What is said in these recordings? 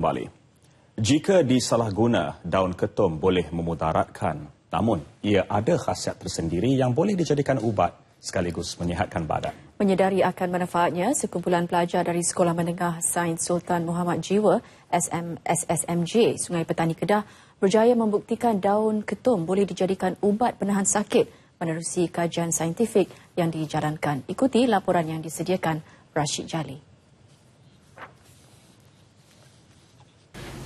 Kembali. Jika disalahguna, daun ketum boleh memudaratkan. Namun, ia ada khasiat tersendiri yang boleh dijadikan ubat sekaligus menyihatkan badan. Menyedari akan manfaatnya, sekumpulan pelajar dari Sekolah Menengah Sains Sultan Muhammad Jiwa SM, SSMJ Sungai Petani Kedah berjaya membuktikan daun ketum boleh dijadikan ubat penahan sakit menerusi kajian saintifik yang dijalankan. Ikuti laporan yang disediakan Rashid Jali.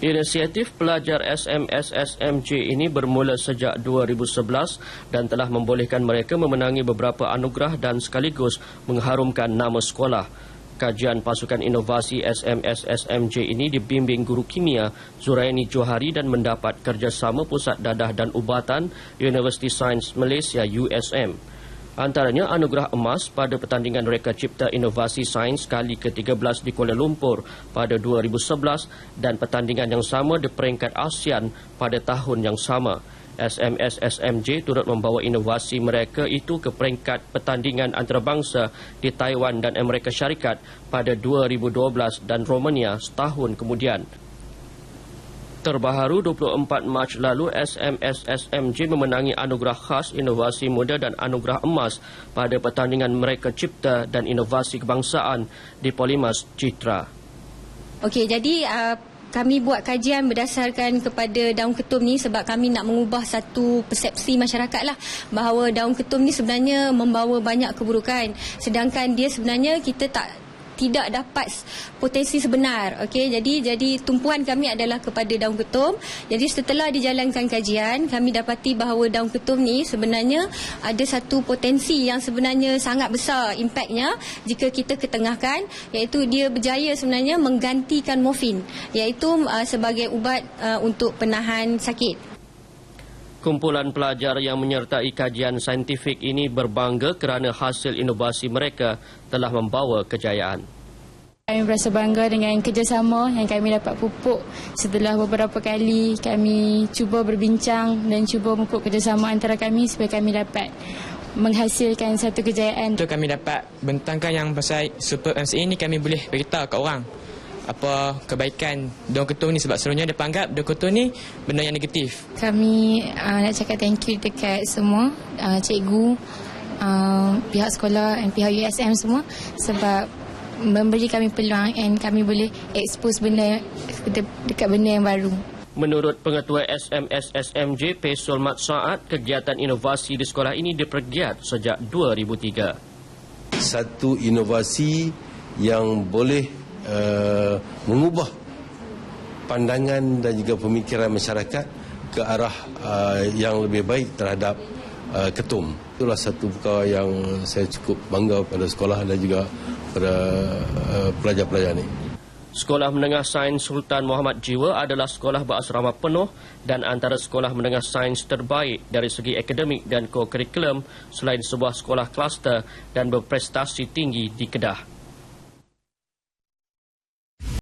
Inisiatif pelajar SMSSMJ ini bermula sejak 2011 dan telah membolehkan mereka memenangi beberapa anugerah dan sekaligus mengharumkan nama sekolah. Kajian pasukan inovasi SMSSMJ ini dibimbing guru kimia Zuraini Johari dan mendapat kerjasama Pusat Dadah dan Ubatan University Sains Malaysia USM. Antaranya anugerah emas pada pertandingan Reka Cipta Inovasi Sains kali ke-13 di Kuala Lumpur pada 2011 dan pertandingan yang sama di peringkat ASEAN pada tahun yang sama. SMS SMJ turut membawa inovasi mereka itu ke peringkat pertandingan antarabangsa di Taiwan dan Amerika Syarikat pada 2012 dan Romania setahun kemudian. Terbaharu 24 Mac lalu SMS SMJ memenangi anugerah khas inovasi muda dan anugerah emas pada pertandingan mereka cipta dan inovasi kebangsaan di Polimas Citra. Okey, jadi uh, kami buat kajian berdasarkan kepada daun ketum ni sebab kami nak mengubah satu persepsi masyarakat lah bahawa daun ketum ni sebenarnya membawa banyak keburukan sedangkan dia sebenarnya kita tak tidak dapat potensi sebenar okey jadi jadi tumpuan kami adalah kepada daun ketum. Jadi setelah dijalankan kajian kami dapati bahawa daun ketum ni sebenarnya ada satu potensi yang sebenarnya sangat besar impaknya jika kita ketengahkan iaitu dia berjaya sebenarnya menggantikan morfin iaitu uh, sebagai ubat uh, untuk penahan sakit Kumpulan pelajar yang menyertai kajian saintifik ini berbangga kerana hasil inovasi mereka telah membawa kejayaan. Kami berasa bangga dengan kerjasama yang kami dapat pupuk setelah beberapa kali kami cuba berbincang dan cuba pupuk kerjasama antara kami supaya kami dapat menghasilkan satu kejayaan. Untuk kami dapat bentangkan yang pasal Super MC ini kami boleh beritahu ke orang apa kebaikan daun ketum ni sebab selalunya dia panggap daun ketum ni benda yang negatif. Kami uh, nak cakap thank you dekat semua uh, cikgu, uh, pihak sekolah dan pihak USM semua sebab memberi kami peluang dan kami boleh expose benda dekat benda yang baru. Menurut Pengetua SMS SMJ Pesul Mat Saad, kegiatan inovasi di sekolah ini dipergiat sejak 2003. Satu inovasi yang boleh uh, mengubah pandangan dan juga pemikiran masyarakat ke arah uh, yang lebih baik terhadap uh, ketum. Itulah satu perkara yang saya cukup bangga pada sekolah dan juga pada uh, pelajar-pelajar ini. Sekolah Menengah Sains Sultan Muhammad Jiwa adalah sekolah berasrama penuh dan antara sekolah menengah sains terbaik dari segi akademik dan ko-kurikulum selain sebuah sekolah kluster dan berprestasi tinggi di Kedah.